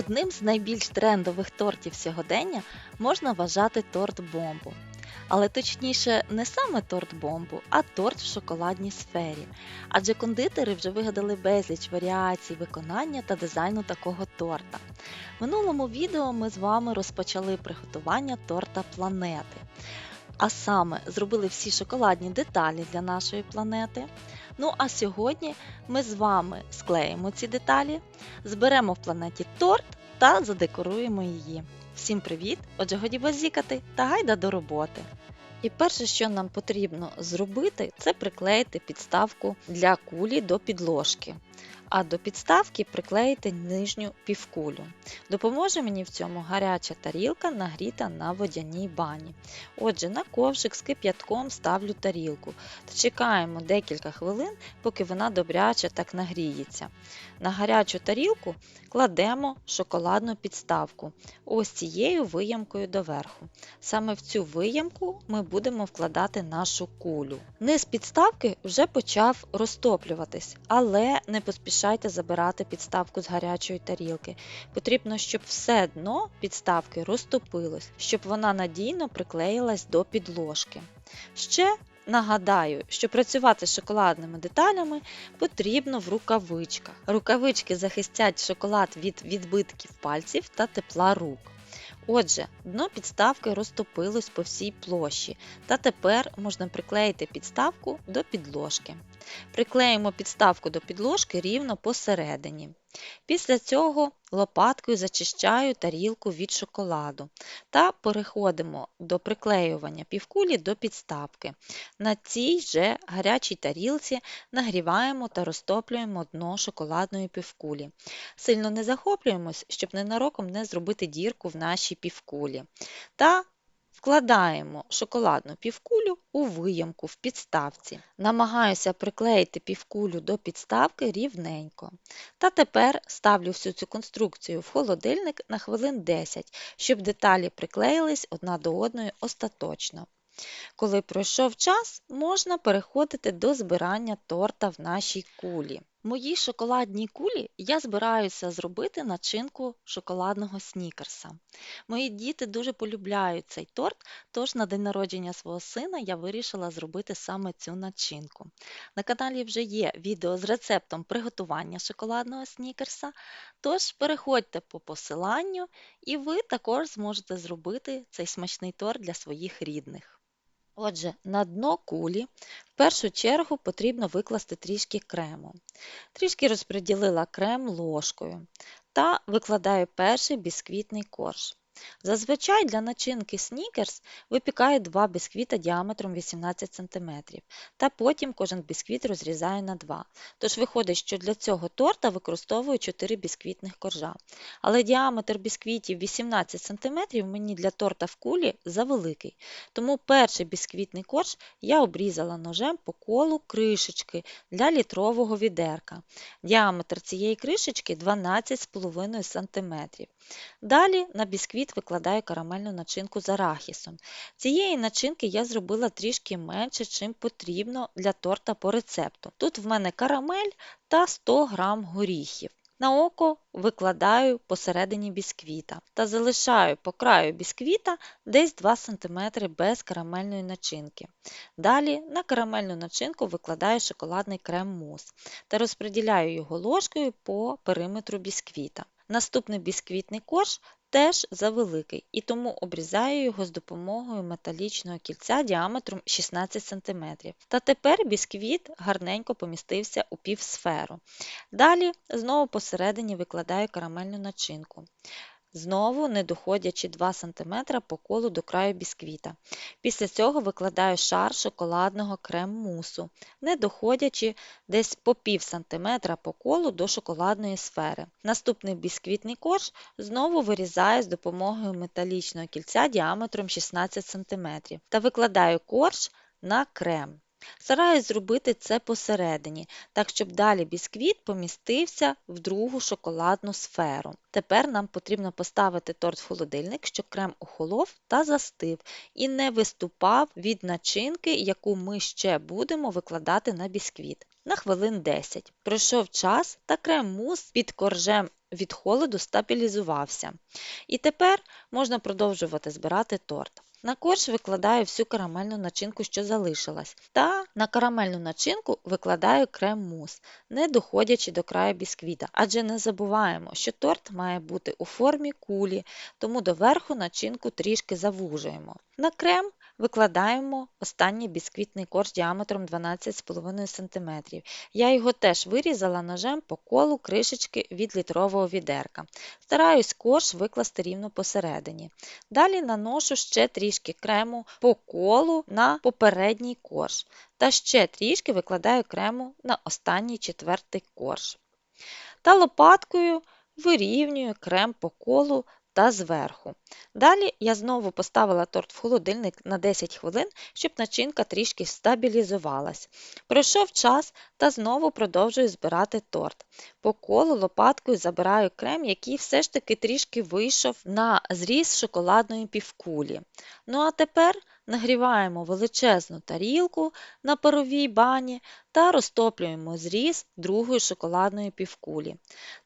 Одним з найбільш трендових тортів сьогодення можна вважати торт бомбу. Але точніше, не саме торт бомбу, а торт в шоколадній сфері. Адже кондитери вже вигадали безліч варіацій виконання та дизайну такого торта. В минулому відео ми з вами розпочали приготування торта планети. А саме зробили всі шоколадні деталі для нашої планети. Ну а сьогодні ми з вами склеїмо ці деталі, зберемо в планеті торт та задекоруємо її. Всім привіт! Отже, годі базікати та гайда до роботи. І перше, що нам потрібно зробити, це приклеїти підставку для кулі до підложки. А до підставки приклеїти нижню півкулю. Допоможе мені в цьому гаряча тарілка, нагріта на водяній бані. Отже, на ковшик з кип'ятком ставлю тарілку та чекаємо декілька хвилин, поки вона добряче так нагріється. На гарячу тарілку кладемо шоколадну підставку ось цією виямкою доверху. Саме в цю виямку ми будемо вкладати нашу кулю. Низ підставки вже почав розтоплюватись, але не поспішайте забирати підставку з гарячої тарілки. Потрібно, щоб все дно підставки розтопилось, щоб вона надійно приклеїлась до підложки. Ще Нагадаю, що працювати з шоколадними деталями потрібно в рукавичках. Рукавички захистять шоколад від відбитків пальців та тепла рук. Отже, дно підставки розтопилось по всій площі, та тепер можна приклеїти підставку до підложки. Приклеїмо підставку до підложки рівно посередині. Після цього лопаткою зачищаю тарілку від шоколаду та переходимо до приклеювання півкулі до підставки. На цій же гарячій тарілці нагріваємо та розтоплюємо дно шоколадної півкулі. Сильно не захоплюємось, щоб ненароком не зробити дірку в нашій півкулі. Та Вкладаємо шоколадну півкулю у виямку в підставці. Намагаюся приклеїти півкулю до підставки рівненько. Та тепер ставлю всю цю конструкцію в холодильник на хвилин 10, щоб деталі приклеїлись одна до одної остаточно. Коли пройшов час, можна переходити до збирання торта в нашій кулі. Моїй шоколадній кулі я збираюся зробити начинку шоколадного снікерса. Мої діти дуже полюбляють цей торт, тож на день народження свого сина я вирішила зробити саме цю начинку. На каналі вже є відео з рецептом приготування шоколадного снікерса, тож переходьте по посиланню і ви також зможете зробити цей смачний торт для своїх рідних. Отже, на дно кулі в першу чергу потрібно викласти трішки крему. Трішки розподілила крем ложкою та викладаю перший бісквітний корж. Зазвичай для начинки снікерс випікаю два бісквіта діаметром 18 см, та потім кожен бісквіт розрізаю на два. Тож виходить, що для цього торта використовую 4 бісквітних коржа. Але діаметр бісквітів 18 см мені для торта в кулі завеликий. Тому перший бісквітний корж я обрізала ножем по колу кришечки для літрового відерка. Діаметр цієї кришечки 12,5 см. Далі на бісквіт викладаю карамельну начинку з арахісом. Цієї начинки я зробила трішки менше, чим потрібно для торта по рецепту. Тут в мене карамель та 100 г горіхів. На око викладаю посередині бісквіта та залишаю по краю бісквіта десь 2 см без карамельної начинки. Далі на карамельну начинку викладаю шоколадний крем-мус та розподіляю його ложкою по периметру бісквіта. Наступний бісквітний корж теж завеликий, і тому обрізаю його з допомогою металічного кільця діаметром 16 см. Та тепер бісквіт гарненько помістився у півсферу. Далі знову посередині викладаю карамельну начинку знову не доходячи 2 см по колу до краю бісквіта. Після цього викладаю шар шоколадного крем-мусу, не доходячи десь по пів сантиметра по колу до шоколадної сфери. Наступний бісквітний корж знову вирізаю з допомогою металічного кільця діаметром 16 см та викладаю корж на крем. Стараюсь зробити це посередині, так щоб далі бісквіт помістився в другу шоколадну сферу. Тепер нам потрібно поставити торт в холодильник, щоб крем охолов та застив і не виступав від начинки, яку ми ще будемо викладати на бісквіт. На хвилин 10. Пройшов час та крем-мус під коржем від холоду стабілізувався. І тепер можна продовжувати збирати торт. На корж викладаю всю карамельну начинку, що залишилась, та на карамельну начинку викладаю крем-мус, не доходячи до краю бісквіта. Адже не забуваємо, що торт має бути у формі кулі, тому доверху начинку трішки завужуємо. На крем викладаємо останній бісквітний корж діаметром 12,5 см. Я його теж вирізала ножем по колу кришечки від літрового відерка. Стараюсь корж викласти рівно посередині. Далі наношу ще трішки крему по колу на попередній корж. Та ще трішки викладаю крему на останній четвертий корж. Та лопаткою вирівнюю крем по колу та зверху. Далі я знову поставила торт в холодильник на 10 хвилин, щоб начинка трішки стабілізувалась. Пройшов час та знову продовжую збирати торт. По колу лопаткою забираю крем, який все ж таки трішки вийшов на зріз шоколадної півкулі. Ну а тепер нагріваємо величезну тарілку на паровій бані та розтоплюємо зріз другої шоколадної півкулі.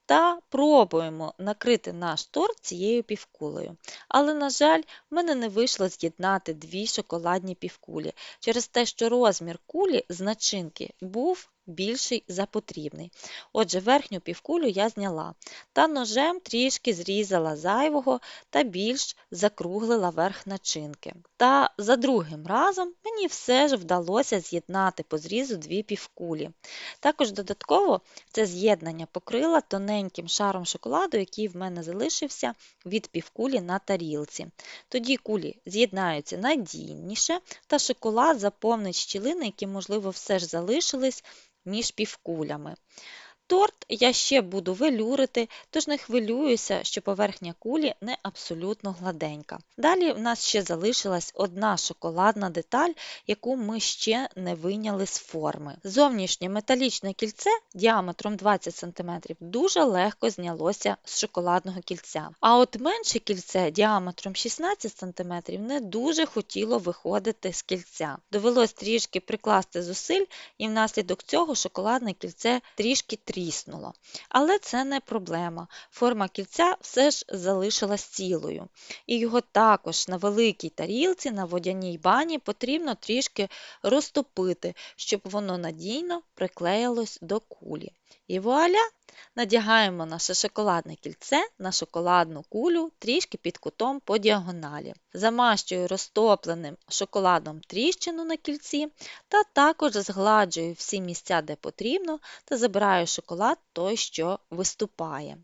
Та пробуємо накрити наш торт цією півкулею. Але, на жаль, в мене не вийшло з'єднати дві шоколадні півкулі через те, що розмір кулі з начинки був більший за потрібний. Отже, верхню півкулю я зняла та ножем трішки зрізала зайвого та більш закруглила верх начинки. Та за другим разом мені все ж вдалося з'єднати по зрізу дві півкулі. Також додатково це з'єднання покрила тоненьким шаром шоколаду, який в мене залишився від півкулі на тарілці. Тоді кулі з'єднаються надійніше, та шоколад заповнить щілини, які, можливо, все ж залишились між півкулями. Торт я ще буду велюрити, тож не хвилююся, що поверхня кулі не абсолютно гладенька. Далі в нас ще залишилась одна шоколадна деталь, яку ми ще не вийняли з форми. Зовнішнє металічне кільце діаметром 20 см дуже легко знялося з шоколадного кільця. А от менше кільце діаметром 16 см не дуже хотіло виходити з кільця. Довелось трішки прикласти зусиль, і внаслідок цього шоколадне кільце трішки тріснуло. Але це не проблема. Форма кільця все ж залишилась цілою. І його також на великій тарілці, на водяній бані потрібно трішки розтопити, щоб воно надійно приклеїлось до кулі. І вуаля! Надягаємо наше шоколадне кільце на шоколадну кулю трішки під кутом по діагоналі. Замащую розтопленим шоколадом тріщину на кільці та також згладжую всі місця, де потрібно, та забираю шоколад той, що виступає.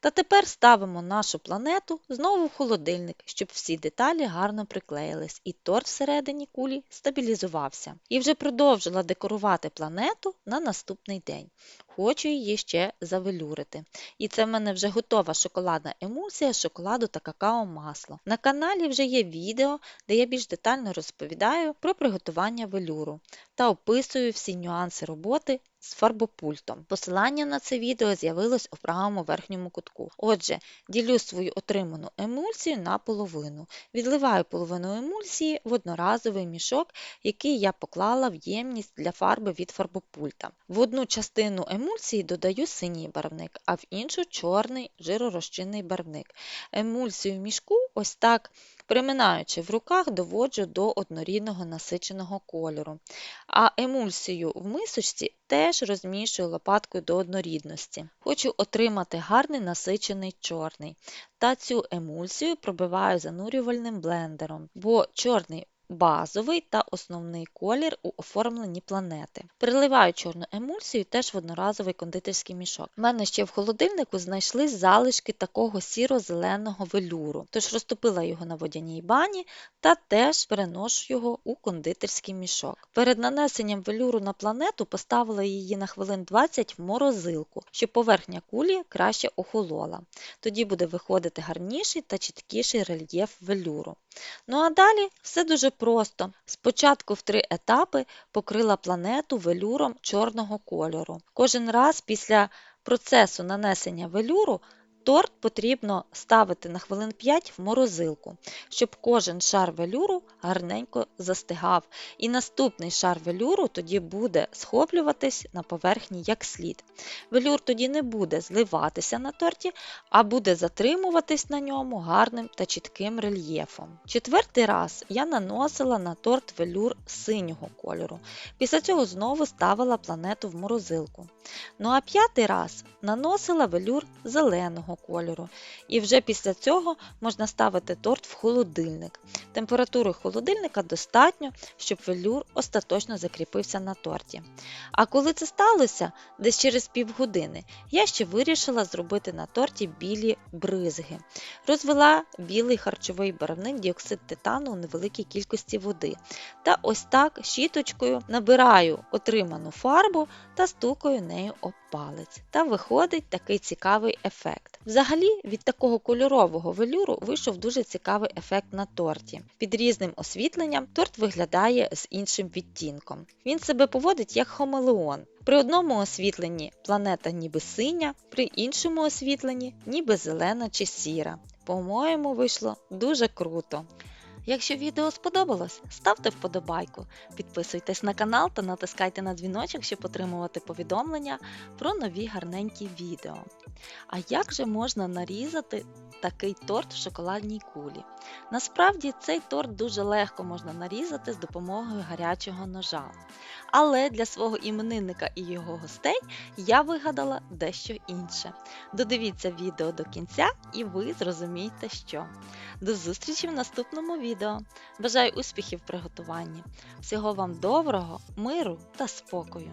Та тепер ставимо нашу планету знову в холодильник, щоб всі деталі гарно приклеїлись і торт всередині кулі стабілізувався. І вже продовжила декорувати планету на наступний день. Хочу її ще завелюрити. І це в мене вже готова шоколадна емульсія шоколаду та какао-масло. На каналі вже є відео, де я більш детально розповідаю про приготування велюру та описую всі нюанси роботи з фарбопультом. Посилання на це відео з'явилось у правому верхньому кутку. Отже, ділю свою отриману емульсію на половину. Відливаю половину емульсії в одноразовий мішок, який я поклала в ємність для фарби від фарбопульта. В одну частину емульсії додаю синій барвник, а в іншу чорний жиророзчинний барвник. Емульсію в мішку ось так Приминаючи в руках, доводжу до однорідного насиченого кольору, а емульсію в мисочці теж розмішую лопаткою до однорідності. Хочу отримати гарний насичений чорний. Та цю емульсію пробиваю занурювальним блендером, бо чорний базовий та основний колір у оформленні планети. Переливаю чорну емульсію теж в одноразовий кондитерський мішок. У мене ще в холодильнику знайшли залишки такого сіро-зеленого велюру, тож розтопила його на водяній бані та теж переношу його у кондитерський мішок. Перед нанесенням велюру на планету поставила її на хвилин 20 в морозилку, щоб поверхня кулі краще охолола. Тоді буде виходити гарніший та чіткіший рельєф велюру. Ну а далі все дуже просто. Спочатку в три етапи покрила планету велюром чорного кольору. Кожен раз після процесу нанесення велюру Торт потрібно ставити на хвилин 5 в морозилку, щоб кожен шар велюру гарненько застигав. І наступний шар велюру тоді буде схоплюватись на поверхні як слід. Велюр тоді не буде зливатися на торті, а буде затримуватись на ньому гарним та чітким рельєфом. Четвертий раз я наносила на торт велюр синього кольору. Після цього знову ставила планету в морозилку. Ну а п'ятий раз наносила велюр зеленого кольору. І вже після цього можна ставити торт в холодильник. Температури холодильника достатньо, щоб велюр остаточно закріпився на торті. А коли це сталося, десь через півгодини, я ще вирішила зробити на торті білі бризги. Розвела білий харчовий барвник діоксид титану у невеликій кількості води. Та ось так щіточкою набираю отриману фарбу та стукаю нею об палець. Та виходить такий цікавий ефект. Взагалі, від такого кольорового велюру вийшов дуже цікавий ефект на торті. Під різним освітленням торт виглядає з іншим відтінком. Він себе поводить як хомелеон. При одному освітленні планета ніби синя, при іншому освітленні ніби зелена чи сіра. По-моєму, вийшло дуже круто. Якщо відео сподобалось, ставте вподобайку, підписуйтесь на канал та натискайте на дзвіночок, щоб отримувати повідомлення про нові гарненькі відео. А як же можна нарізати такий торт в шоколадній кулі? Насправді цей торт дуже легко можна нарізати з допомогою гарячого ножа. Але для свого іменинника і його гостей я вигадала дещо інше. Додивіться відео до кінця і ви зрозумієте, що. До зустрічі в наступному відео. Бажаю успіхів в приготуванні. Всього вам доброго, миру та спокою.